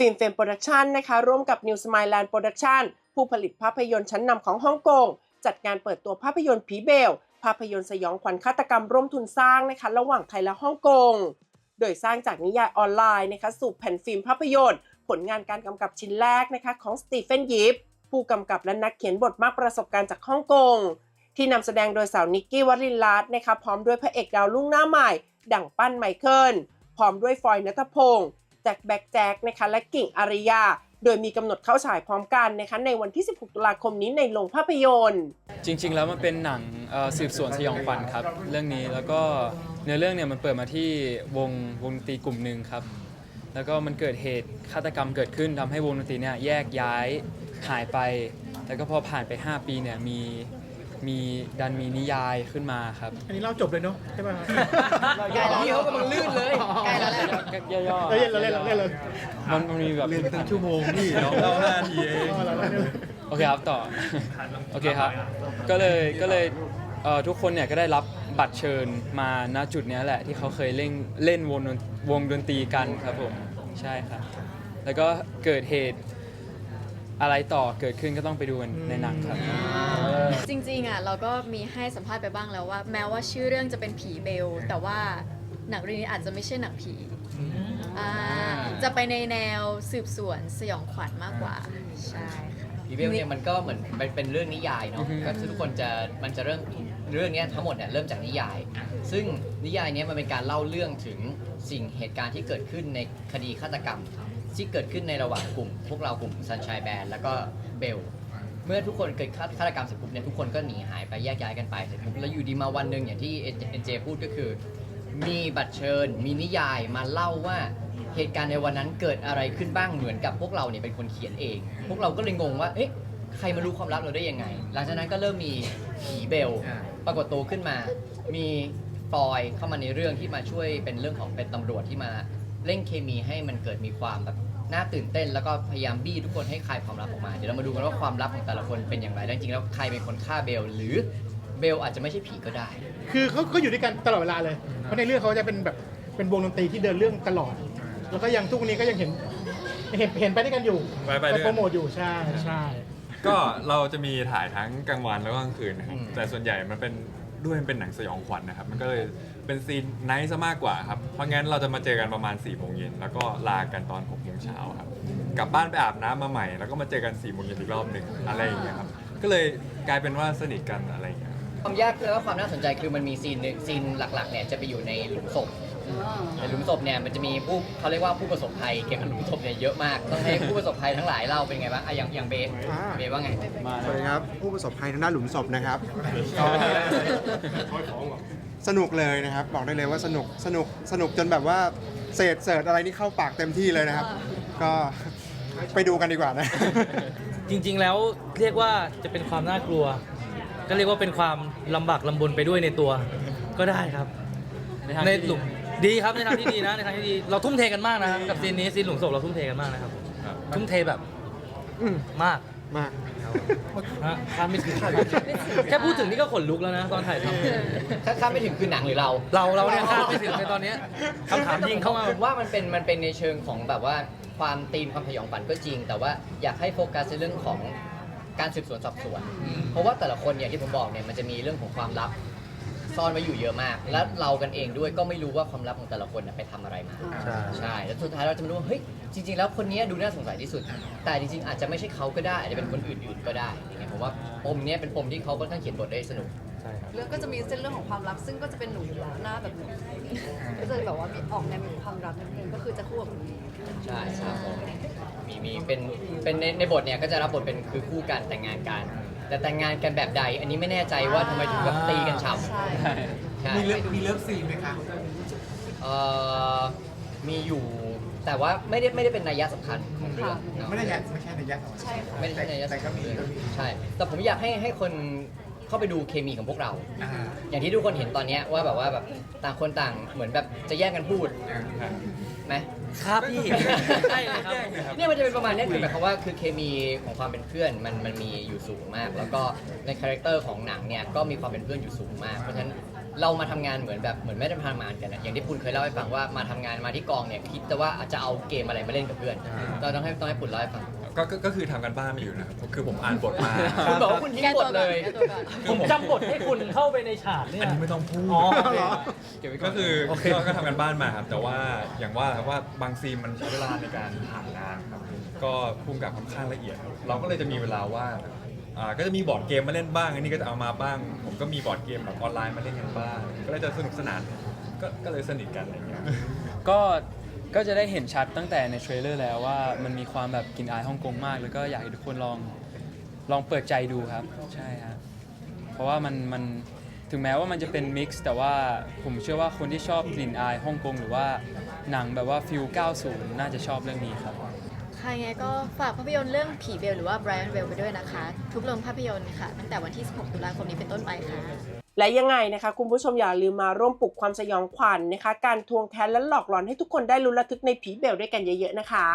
ฟิล์มเฟมโปรดักชันนะคะร่วมกับ New Smile Land Production ผู้ผลิตภาพยนตร์ชั้นนำของฮ่องกง จัดงานเปิดตัวภาพยนตร์ผีเบล ภาพยนตร์สยองขวัญฆาตกรรมร่วมทุนสร้างนะคะระหว่างไทยและฮ่องกง โดยสร้างจากนิยายออนไลน์นะคะสู่แผ่นฟิล์มภาพยนตร์ ผลงานการกำกับชิ้นแรกนะคะของสตีเฟนยิปผู้กำกับและนักเขียนบทมากประสบการณ์จากฮ่องกงที่นำแสดงโดยสาวนิกกี้วรินทร์ลัตน์นะคะพร้อมด้วยพระเอกดาวรุ่งหน้าใหม่ ดั่งปั้นไมเคิลพร้อมด้วยฟอยนัทพงศ์ แจ็คแบ็กแจ็คนะคะและกิ่งอาริยา โดยมีกำหนดเข้าฉายพร้อมกันนะคะในวันที่ 16 ตุลาคมนี้ในโรงภาพยนตร์ จริง ๆ แล้วมันเป็นหนังเอ่อสืบสวนสยองขวัญครับ เรื่องนี้แล้วก็เนื้อเรื่องเนี่ยมันเปิดมาที่วงวงดนตรีกลุ่มหนึ่งครับ แล้วก็มันเกิดเหตุฆาตกรรมเกิดขึ้นทำให้วงดนตรีเนี่ยแยกย้ายหายไป แล้วก็พอผ่านไป 5 ปีเนี่ยมี มีดันมีนิยายขึ้นมาครับอันนี้เล่าจบเลยเนาะใช่ป่ะใกล้แล้วพี่เขากำลังลื่นเลยใกล้แล้วแหละย่อเราเล่นเราเล่นเราเล่นเลยๆมันมันมีแบบ เรียนเป็นชั่วโมงพี่น้องเล่าห้าทีเองเราเล่นเลยโอเคครับต่อ โอเคครับ ก็เลยก็เลยเอ่อทุกคนเนี่ยก็ได้รับบัตรเชิญมาณจุดเนี้ยแหละที่เขาเคยเล่นเล่นวงดนวงดนตรีกันครับผมใช่ครับ แล้วก็เกิดเหตุ อะไรต่อเกิดขึ้นก็ต้องไปดูกันในหนังครับ จริงๆอะเราก็มีให้สัมภาษณ์ไปบ้างแล้วว่า แม้ว่าชื่อเรื่องจะเป็นผีเบล แต่ว่าหนังเรื่องนี้อาจจะไม่ใช่หนังผีอ่าจะไปในแนวสืบสวนสยองขวัญมากกว่าใช่ค่ะผีเบลเนี่ยมันก็เหมือนมันเป็นเรื่องนิยายเนาะอือฮึ ก็คือทุกคนจะมันจะเรื่องเรื่องเนี้ยทั้งหมดเนี่ยเริ่มจากนิยาย ซึ่งนิยายเนี้ยมันเป็นการเล่าเรื่องถึงสิ่งเหตุการณ์ที่เกิดขึ้นในคดีฆาตกรรม ที่เกิดขึ้นในระหว่างกลุ่ม พวกเรากลุ่มซันชัยแบนแล้วก็เบล เมื่อทุกคนเกิดฆาฆาตกรรมเสร็จปุ๊บเนี่ยทุกคนก็หนีหายไปแยกย้ายกันไปเสร็จปุ๊บแล้วอยู่ดีมาวันหนึ่งอย่างที่เอ็นเจพูดก็คือ มีบัตรเชิญ มีนิยายมาเล่าว่าเหตุการณ์ในวันนั้นเกิดอะไรขึ้นบ้างเหมือนกับพวกเราเนี่ยเป็นคนเขียนเอง พวกเราก็เลยงงว่าเอ๊ะใครมารู้ความลับเราได้ยังไง หลังจากนั้นก็เริ่มมีผีเบล ปรากฏตัวขึ้นมา มีฟอยเข้ามาในเรื่องที่มาช่วยเป็นเรื่องของเป็นตำรวจที่มา เร่งเคมีให้มันเกิดมีความแบบน่าตื่นเต้น แล้วก็พยายามบี้ทุกคนให้คลายความลับออกมา เดี๋ยวเรามาดูกันว่าความลับของแต่ละคนเป็นอย่างไรและจริงๆแล้วใครเป็นคนฆ่าเบล หรือเบลอาจจะไม่ใช่ผีก็ได้ คือเขาเขาอยู่ด้วยกันตลอดเวลาเลย เพราะในเรื่องเขาจะเป็นแบบเป็นวงดนตรีที่เดินเรื่องตลอด แล้วก็ยังทุกวันนี้ก็ยังเห็นเห็นเห็นไปด้วยกันอยู่ไปไปด้วยกัน โปรโมทอยู่ใช่ใช่ ก็เราจะมีถ่ายทั้งกลางวันแล้วก็กลางคืนนะครับ อืมแต่ส่วนใหญ่มันเป็นด้วยมันเป็นหนังสยองขวัญนะครับ มันก็เลย เป็นซีนไนท์ซะมากกว่าครับ เพราะงั้นเราจะมาเจอกันประมาณ4ี่โมงเย็นแล้วก็ลากันตอน6กโมงเช้าครับ กลับบ้านไปอาบน้ำมาใหม่ แล้วก็มาเจอกัน4ี่โมงเย็นอีกรอบหนึ่งอะไรอย่างเงี้ยครับ ก็เลยกลายเป็นว่าสนิทกันอะไรอย่างเงี้ย ความยากและว่าความน่าสนใจคือมันมีซีนหนึ่งซีนหลักๆเนี่ยจะไปอยู่ในหลุมศพในหลุมศพเนี่ยมันจะมีผู้เขาเรียกว่าผู้ประสบภัยเกี่ยวกับหลุมศพเนี่ยเยอะมากต้องให้ผู้ประสบภัยทั้งหลายเล่าเป็นไงบ้างอะอย่างอย่างเบสอ่า เบสว่าไง สวัสดีครับ ผู้ประสบภัยทางด้านหลุมศพนะครับก็ สนุกเลยนะครับ บอกได้เลยว่าสนุกสนุกสนุกจนแบบว่าเศษเสิร์ตอะไรนี่เข้าปากเต็มที่เลยนะครับ ก็ไปดูกันดีกว่านะ จริงๆแล้วเรียกว่าจะเป็นความน่ากลัว ก็เรียกว่าเป็นความลำบากลำบนไปด้วยในตัว ก็ได้ครับ ในทางในที่ดี หลุมดีครับในทางที่ดีนะในทางที่ดีเราทุ่มเทกันมากนะครับกับซีนนี้ซีนหลุมศพเราทุ่มเทกันมากนะครับ ครับ ทุ่มเทแบบอืมมาก มาก ฮะคาดไม่ถึงแค่พูดถึงนี่ก็ขนลุกแล้วนะ ตอนถ่ายทถ้าข้ามไม่ถึงคือหนังหรือเราำเราเราเนี่ยคาดไม่ถึงในตอนเนี้ยคำถามยิงเข้ามาผมว่ามันเป็นมันเป็นในเชิงของแบบว่าความตีมความพยองฝันก็จริง แต่ว่าอยากให้โฟกัสในเรื่องของการสืบสวนสอบสวน เพราะว่าแต่ละคนอย่างที่ผมบอกเนี่ยมันจะมีเรื่องของความลับ ซ่อนไว้อยู่เยอะมาก และเรากันเองด้วยก็ไม่รู้ว่าความลับของแต่ละคนน่ะไปทำอะไรมา ใช่ ใช่ แล้วสุดท้ายเราจะมาดูว่าเฮ้ย จริง ๆ แล้วคนนี้ดูน่าสงสัยที่สุด แต่จริง ๆ อาจจะไม่ใช่เขาก็ได้ อาจจะเป็นคนอื่นๆก็ได้อย่างเงี้ยผมว่าปมเนี้ยเป็นปมที่เขาค่อนข้างเขียนบทได้สนุกเรื่องก็จะมีเส้นเรื่องของความรักซึ่งก็จะเป็นหนูอยู่แล้วหน้าแบบหนูก็จะแบบว่ามีออกแนวมีความรักนิดนึงก็คือจะคู่กับหนูใช่ครับผมมีมีเป็นเป็นในในบทเนี่ยก็จะรับบทเป็นคือคู่กันแต่งงานกัน แต่แต่งงานกันแบบใด อันนี้ไม่แน่ใจว่าทำไมถึงแบบตีกันฉ่ำ ใช่ ใช่ มีเลิฟมีเลิฟซีนไหมคะเอ่อมีอยู่แต่ว่าไม่ได้ไม่ได้เป็นนัยยะสำคัญของเรื่องเนอะไม่ได้ไม่ใช่ในยักษ์ใช่ค่ะ ไม่ได้ในยยะแต่สำคัก็ญมีก็มีใช่ แต่ผมอยากให้ให้คนเข้าไปดูเคมีของพวกเราอย่างที่ทุกคนเห็นตอนเนี้ยว่าแบบว่าแบบต่างคนต่างเหมือนแบบจะแย่งกันพูดไหม ครับพี่ ใช่เลยครับ เนี่ยมันจะเป็นประมาณเนี้ยคือหมายความว่าคือเคมีของความเป็นเพื่อนมันมันมีอยู่สูงมาก แล้วก็ในคาแรคเตอร์ของหนังเนี่ยก็มีความเป็นเพื่อนอยู่สูงมาก เพราะฉะนั้น เรามาทำงานเหมือนแบบเหมือนไม่ได้มาทำงานกันอะอย่างที่ปุณเคยเล่าให้ฟังว่ามาทำงานมาที่กองเนี่ยคิดแต่ว่าอาจจะเอาเกมอะไรมาเล่นกับเพื่อนเราต้องให้ต้องให้ปุณเล่าให้ฟังก็ก็ก็คือทำกันบ้านมาอยู่นะครับคือผมอ่านบทมา คุณบอกว่าคุณทิ้งบทเลยแก้ตัวก่อน ผมจำบทให้คุณเข้าไปในฉากเนี่อัยนนี้ไม่ต้องพูด อ๋อ เก็บไว้ก่อนก็คือโอเค ก็ก็ทำกันบ้านมาครับ แต่ว่าอย่างว่าครับว่าบางซีนมันใช้เวลาในการถ่ายงานครับ ก็พุ่งกับค่อนข้างละเอียดครับเราก็เลยจะมีเวลาว่าง อ่าก็จะมีบอร์ดเกมมาเล่นบ้าง อันนี้ก็จะเอามาบ้าง ผมก็มีบอร์ดเกมแบบออนไลน์มาเล่นกันบ้าง ก็เลยจะสนุกสนานก็ก็เลยสนิทกันอะไรอย่างเงี้ย ก็ก็จะได้เห็นชัดตั้งแต่ในเทรลเลอร์แล้วว่ามันมีความแบบกลินอายฮ่องกงมาก แล้วก็อยากให้ทุกคนลองลองเปิดใจดูครับ ใช่ครับเพราะว่ามันมันถึงแม้ว่ามันจะเป็นมิกซ์แต่ว่าผมเชื่อว่าคนที่ชอบกลิ่นอายฮ่องกงหรือว่าหนังแบบว่าฟิล90 น่าจะชอบเรื่องนี้ครับ ค่ะยังไงก็ฝากภาพยนตร์เรื่องผีเบลหรือว่า Brian Bell ไปด้วยนะคะ ทุกโรงภาพยนตร์ค่ะ ตั้งแต่วันที่ 16 ตุลาคมนี้เป็นต้นไปค่ะ และยังไงนะคะ คุณผู้ชมอย่าลืมมาร่วมปลุกความสยองขวัญนะคะ การทวงแค้นและหลอกหลอนให้ทุกคนได้รู้ระทึกในผีเบลด้วยกันเยอะๆนะคะ